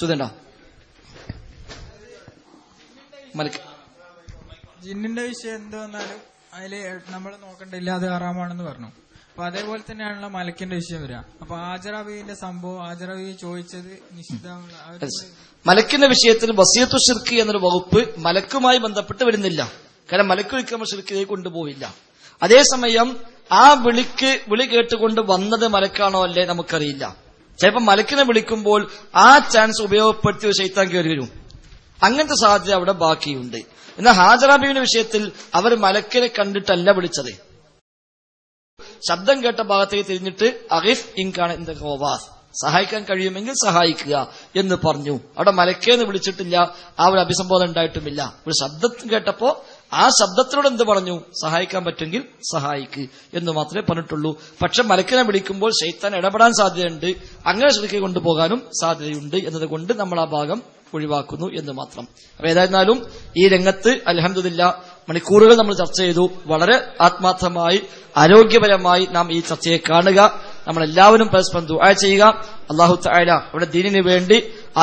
ചോദ്യണ്ടോ മലക്ക്. ജിന്നിന്റെ വിഷയം എന്ത് വന്നാലും അതിൽ നമ്മൾ നോക്കണ്ടില്ല അത് ഹറാമാണെന്ന് പറഞ്ഞു. അപ്പൊ അതേപോലെ തന്നെയാണല്ലോ മലക്കിന്റെ വിഷയം വരിക. അപ്പൊ ആജറബീന്റെ സംഭവം ആജറബി ചോദിച്ചത് നിഷിദ്ധമുള്ള മലക്കിന്റെ വിഷയത്തിൽ വസിയത്തു ഷിർക്ക് എന്നൊരു വകുപ്പ് മലക്കുമായി ബന്ധപ്പെട്ട് വരുന്നില്ല. കാരണം മലക്ക് വിളിക്കുമ്പോൾ ഷിർക്കിലേക്ക് കൊണ്ടുപോയില്ല അതേസമയം ആ വിളിക്ക് വിളി കേട്ടുകൊണ്ട് വന്നത് മലക്കാണോ അല്ലേ നമുക്കറിയില്ല. ചിലപ്പോൾ മലക്കിനെ വിളിക്കുമ്പോൾ ആ ചാൻസ് ഉപയോഗപ്പെടുത്തി ശൈത്താൻ കയറി വരും. അങ്ങനത്തെ സാധ്യത അവിടെ ബാക്കിയുണ്ട്. എന്നാൽ ഹാജറാബിയുടെ വിഷയത്തിൽ അവർ മലക്കിനെ കണ്ടിട്ടല്ല വിളിച്ചത്. ശബ്ദം കേട്ട ഭാഗത്തേക്ക് തിരിഞ്ഞിട്ട് അഹിഫ് ഇൻകാണ് ഇൻ ദോവാസ് സഹായിക്കാൻ കഴിയുമെങ്കിൽ സഹായിക്കുക എന്ന് പറഞ്ഞു. അവിടെ മലക്കേന്ന് വിളിച്ചിട്ടില്ല. ആ ഒരു അഭിസംബോധന ഉണ്ടായിട്ടുമില്ല. ഒരു ശബ്ദം കേട്ടപ്പോ ആ ശബ്ദത്തിനോട് എന്ത് പറഞ്ഞു? സഹായിക്കാൻ പറ്റുമെങ്കിൽ സഹായിക്ക് എന്ന് മാത്രമേ പറഞ്ഞിട്ടുള്ളൂ. പക്ഷെ മലക്കിനെ വിളിക്കുമ്പോൾ ശൈത്താൻ ഇടപെടാൻ സാധ്യതയുണ്ട്. അങ്ങനെ ശരിക്കും കൊണ്ടുപോകാനും സാധ്യതയുണ്ട് എന്നതുകൊണ്ട് നമ്മൾ ആ ഭാഗം ഒഴിവാക്കുന്നു എന്ന് മാത്രം. അപ്പൊ ഏതായിരുന്നാലും ഈ രംഗത്ത് അലഹമില്ല മണിക്കൂറുകൾ നമ്മൾ ചർച്ച ചെയ്തു. വളരെ ആത്മാർത്ഥമായി ആരോഗ്യപരമായി നാം ഈ ചർച്ചയെ കാണുക. നമ്മളെല്ലാവരും പരസ്പരം ദുആ ചെയ്യുക. അള്ളാഹു തായാല അവിടെ ദീനിന് വേണ്ടി